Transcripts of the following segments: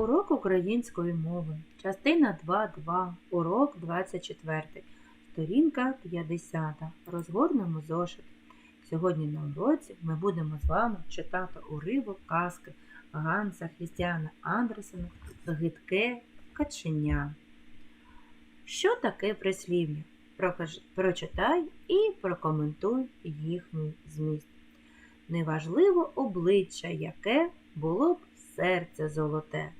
Урок української мови. Частина 2.2. Урок 24. Сторінка 50. Розгорнемо зошит. Сьогодні на уроці ми будемо з вами читати уривок казки Ганса Хрістіана Андерсена Гидке каченя. Що таке прислів'я? Прочитай і прокоментуй їхній зміст. Неважливо обличчя, яке було б серце золоте.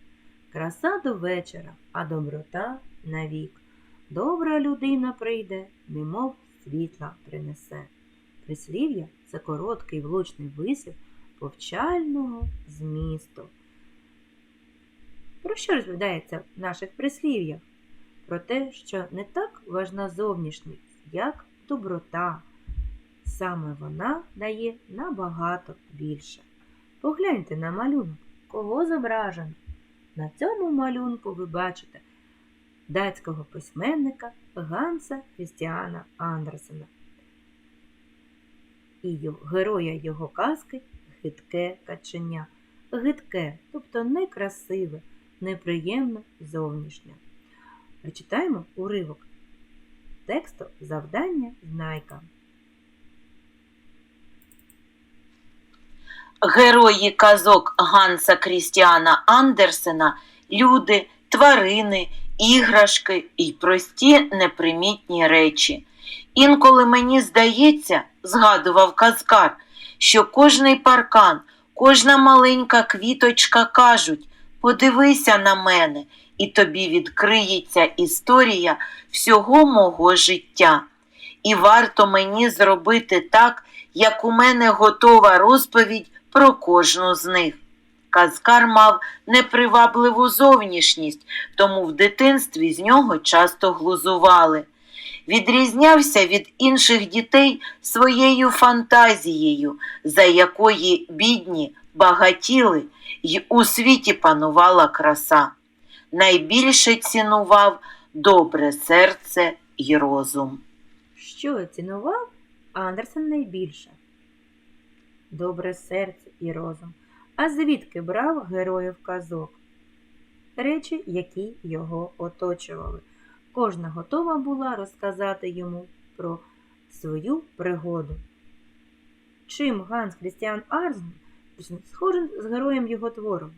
Краса до вечора, а доброта навік. Добра людина прийде, немов світла принесе. Прислів'я це короткий влучний висів повчального змісту. Про що розповідається в наших прислів'ях? Про те, що не так важна зовнішність, як доброта. Саме вона дає набагато більше. Погляньте на малюнок, кого зображено. На цьому малюнку ви бачите датського письменника Ганса Хрістіана Андерсена і героя його казки Гидке каченя. Гидке, тобто некрасиве, неприємне зовнішнє. Прочитаємо уривок тексту завдання знайка. Герої казок Ганса Крістіана Андерсена люди, тварини, іграшки і прості непримітні речі. Інколи мені здається, згадував казкар, що кожний паркан, кожна маленька квіточка кажуть подивися на мене, і тобі відкриється історія всього мого життя. І варто мені зробити так, як у мене готова розповідь про кожну з них. Казкар мав непривабливу зовнішність, тому в дитинстві з нього часто глузували. Відрізнявся від інших дітей своєю фантазією, за якої бідні багатіли й у світі панувала краса. Найбільше цінував добре серце й розум. Що цінував Андерсен найбільше? Добре серце і розум. А звідки брав героїв казок? Речі, які його оточували. Кожна готова була розказати йому про свою пригоду. Чим Ганс Крістіан Арзен схожий з героєм його твору?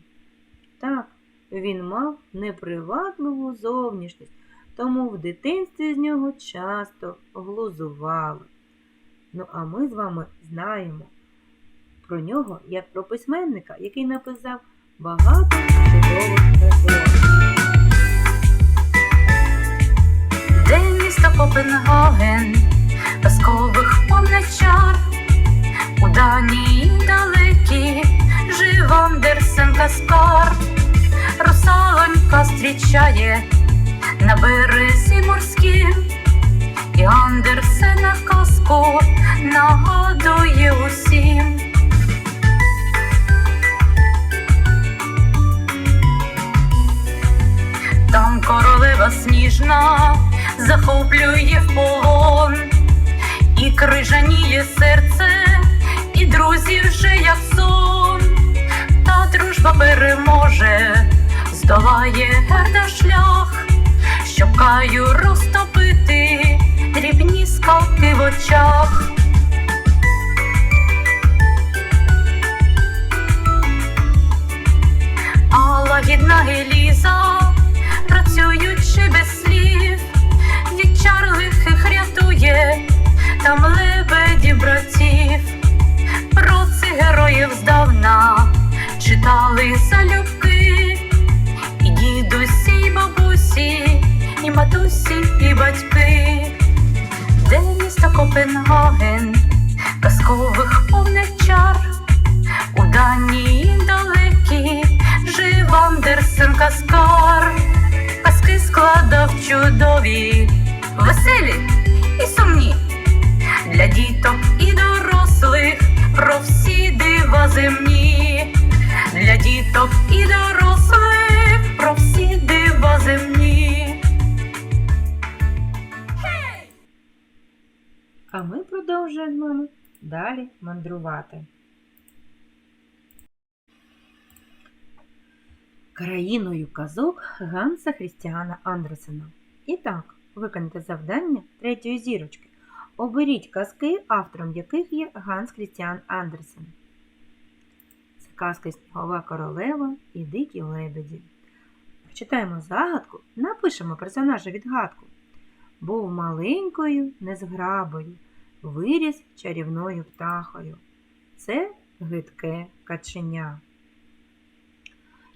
Так, він мав непривабливу зовнішність, тому в дитинстві з нього часто глузували. Ну а ми з вами знаємо про нього як про письменника, який написав багато чудових казок. Де місто Копенгаген, казкових повночар, у Данії далекі жив Андерсен Каскар, русалонька зустрічає на березі морськім, і Андерсена казку нагадує усім. Там королева сніжна захоплює в полон, і крижаніє серце, і друзі вже як сон, та дружба переможе, здолає герда шлях, щоб каю розтопити дрібні скалки в очах. А лагідна Еліза, батьки. Де місто Копенгаген, казкових повних чар, у Данії далекі. Жив Андерсен Каскар, казки складав чудові, веселі і сумні, для діток і дорослих про всі дива земні, для діток і дорослих продовжуємо далі мандрувати. країною казок Ганса Хрістіана Андерсена. І так, виконайте завдання третьої зірочки. Оберіть казки, автором яких є Ганс Хрістіан Андерсен. Це казки Снігова королева і Дикі лебеді. Прочитаємо загадку, напишемо персонажа відгадку. Був маленькою, незграбою, виріс чарівною птахою. Це гидке каченя.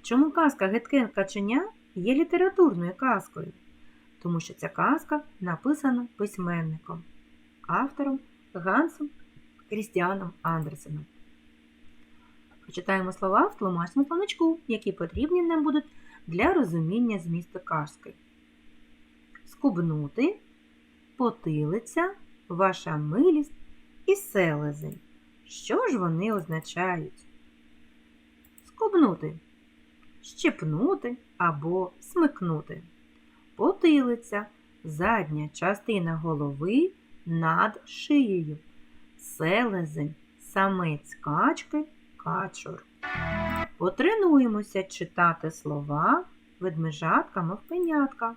Чому казка Гидке каченя є літературною казкою? Тому що ця казка написана письменником, автором Гансом Крістіаном Андерсеном. Почитаємо слова в тлумачному планочку, які потрібні нам будуть для розуміння змісту казки. Скубнути, потилиця, ваша милість і селезень. Що ж вони означають? Скубнути, щепнути або смикнути. Потилиця задня частина голови над шиєю. Селезень, самець качки, качур. Потренуємося читати слова ведмежатка мовпенятка.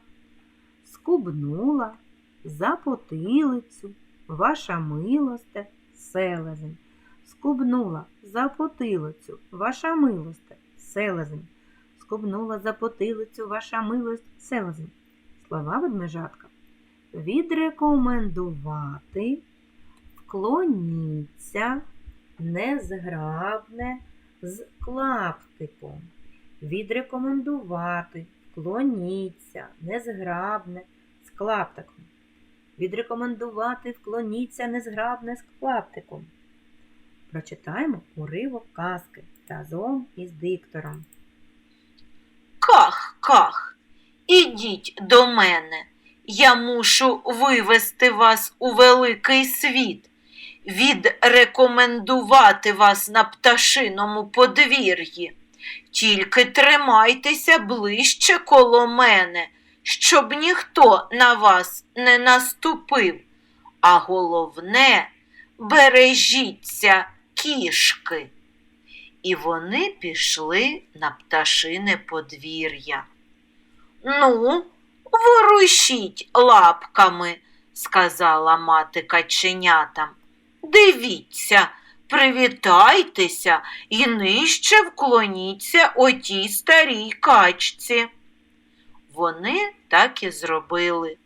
Скубнула, за потилицю, ваша милосте, селезень. Скубнула за потилицю, ваша милосте, селезень. Скубнула за потилицю, ваша милость, селезень. Слова ведмежатка. Відрекомендувати, вклоніться, незграбне з клаптиком. Відрекомендувати, вклоніться, незграбне з клаптиком. Відрекомендувати, вклоніться, незграбне з клаптиком. Прочитаємо уривок казки разом із диктором. Ках, ках, ідіть до мене. Я мушу вивести вас у великий світ, відрекомендувати вас на пташиному подвір'ї. Тільки тримайтеся ближче коло мене, щоб ніхто на вас не наступив. А головне, бережіться кішки. І вони пішли на пташине подвір'я. Ну, ворушіть лапками, сказала мати каченятам. Дивіться, привітайтеся і нижче вклоніться отій старій качці. Вони так і зробили.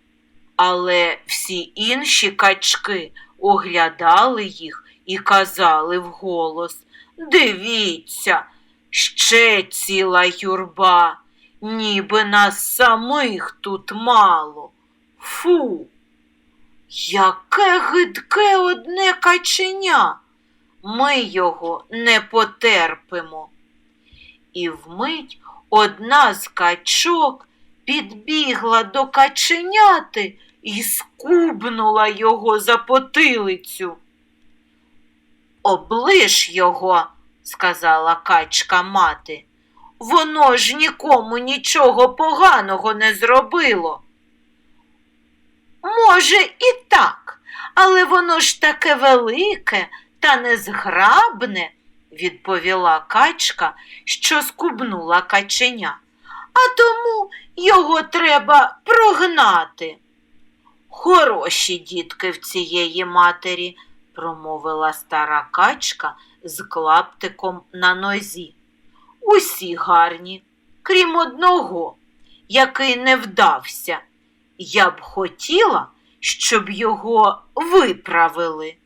Але всі інші качки оглядали їх і казали вголос Дивіться, ще ціла юрба, ніби нас самих тут мало. Фу, яке гидке одне каченя. Ми його не потерпимо. І вмить одна з качок підбігла до каченяти і скубнула його за потилицю. Оближ його, сказала качка мати. Воно ж нікому нічого поганого не зробило. Може, і так, але воно ж таке велике та незграбне, відповіла качка, що скубнула каченя. А тому його треба прогнати. Хороші дітки в цієї матері, промовила стара качка з клаптиком на нозі. Усі гарні, крім одного, який не вдався. Я б хотіла, щоб його виправили.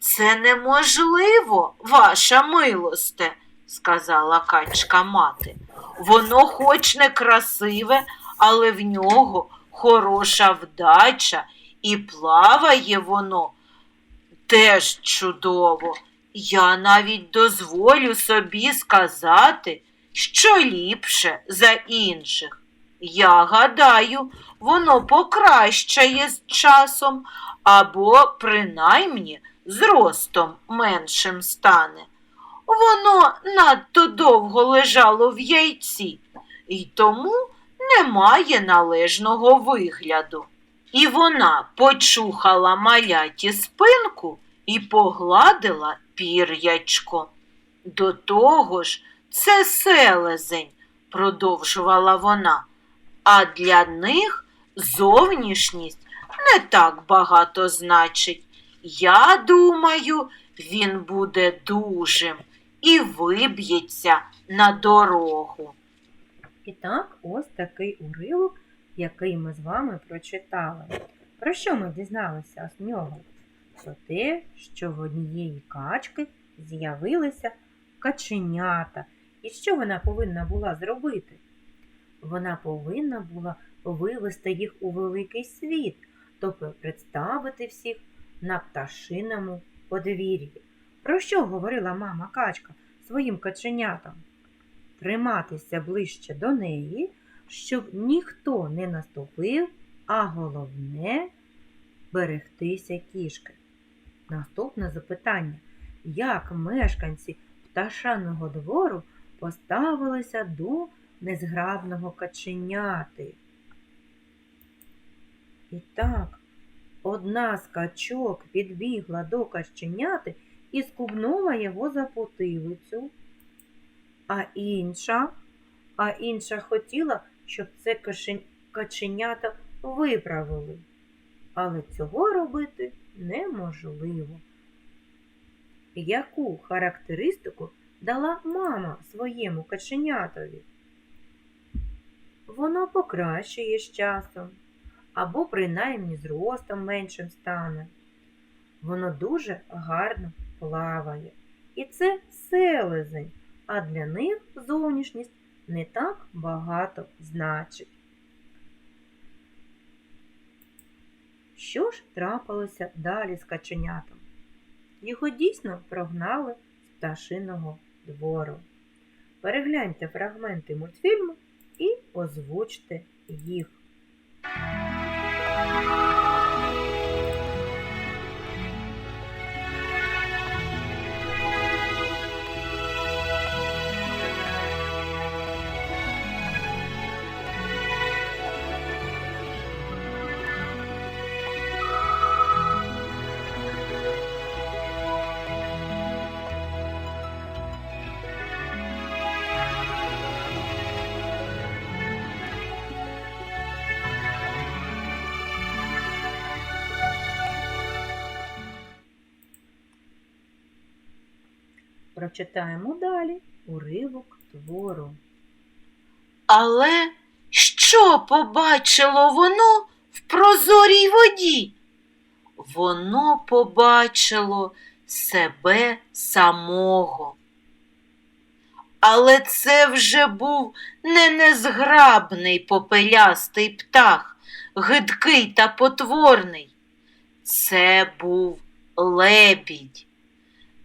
Це неможливо, ваша милосте, сказала качка мати. Воно хоч не красиве, але в нього хороша вдача, і плаває воно теж чудово. Я навіть дозволю собі сказати, що ліпше за інших. Я гадаю, воно покращає з часом або, принаймні, з ростом меншим стане. Воно надто довго лежало в яйці і тому не має належного вигляду. І вона почухала маляті спинку і погладила пір'ячко. До того ж, це селезень, продовжувала вона, а для них зовнішність не так багато значить. Я думаю, він буде дужим і виб'ється на дорогу. І так, ось такий уривок, який ми з вами прочитали. Про що ми дізналися з нього? Про те, що в однієї качки з'явилися каченята. І що вона повинна була зробити? Вона повинна була вивести їх у великий світ, тобто представити всіх на пташиному подвір'ї. Про що говорила мама качка своїм каченятам? Триматися ближче до неї, щоб ніхто не наступив, а головне берегтися кішки. Наступне запитання: як мешканці пташаного двору поставилися до незграбного каченяти? І так, одна з качок підбігла до каченяти і скубнула його за потилицю, а інша, а інша хотіла, щоб це каченята виправили. Але цього робити неможливо. Яку характеристику дала мама своєму каченятові? Воно покращує з часом, або принаймні з ростом меншим стане. Воно дуже гарно плаває. І це селезень, а для них зовнішність не так багато значить. Що ж трапилося далі з каченятом? Його дійсно прогнали з пташиного двору. Перегляньте фрагменти мультфільму і озвучте їх. Прочитаємо далі уривок твору. Але що побачило воно в прозорій воді? Воно побачило себе самого. Але це вже був не незграбний попелястий птах, гидкий та потворний. Це був лебідь.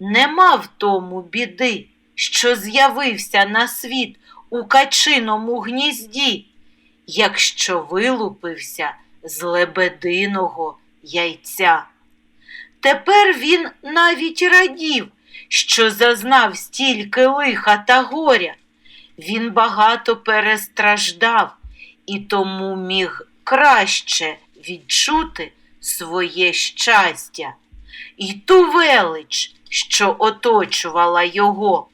Нема в тому біди, що з'явився на світ у качиному гнізді, якщо вилупився з лебединого яйця. Тепер він навіть радів, що зазнав стільки лиха та горя. Він багато перестраждав і тому міг краще відчути своє щастя і ту велич, що оточувала його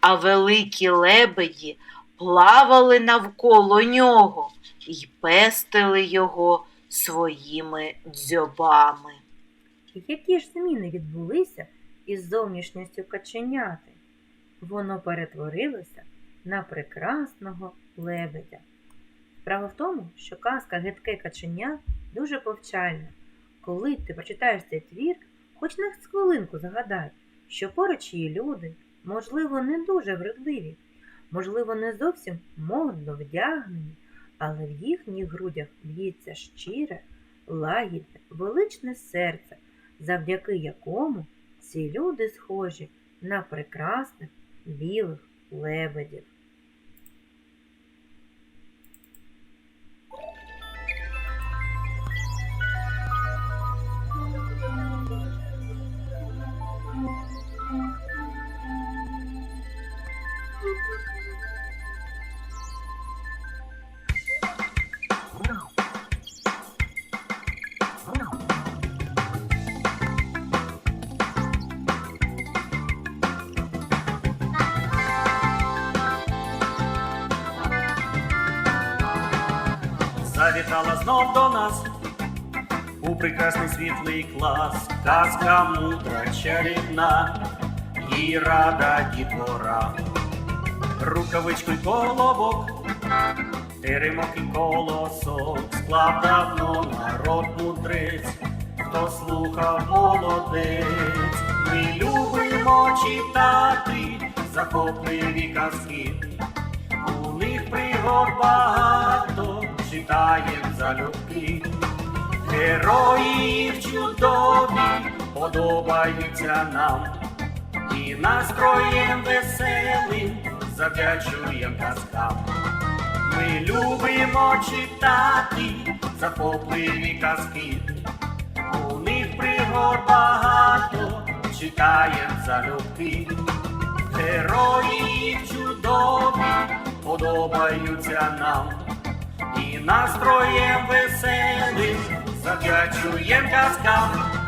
а великі лебеді плавали навколо нього і пестили його своїми дзьобами. Які ж зміни відбулися із зовнішністю каченяти? Воно перетворилося на прекрасного лебедя. Справа в тому, що казка Гидке каченя дуже повчальна. Коли ти прочитаєш цей твір, хоч на хвилинку загадай, що поруч є люди, можливо, не дуже вродливі, можливо, не зовсім модно вдягнені, але в їхніх грудях б'ється щире, лагідне, величне серце, завдяки якому ці люди схожі на прекрасних білих лебедів. Знов до нас. У прекрасний світлий клас, казка мудра чарівна, їй рада дітвора, рукавичку й колобок, теремок і колосок, склав давно народ мудрець, хто слухав молодець, ми любимо читати захопливі казки. У них пригод багато, читаєм залюбки. Герої їх чудові подобаються нам, і настроєм веселим завдячуєм казкам. Ми любимо читати захопливі казки. У них пригод багато, читаєм залюбки. Герої чудові подобаються нам, настроєм веселим завдячуєм казкам.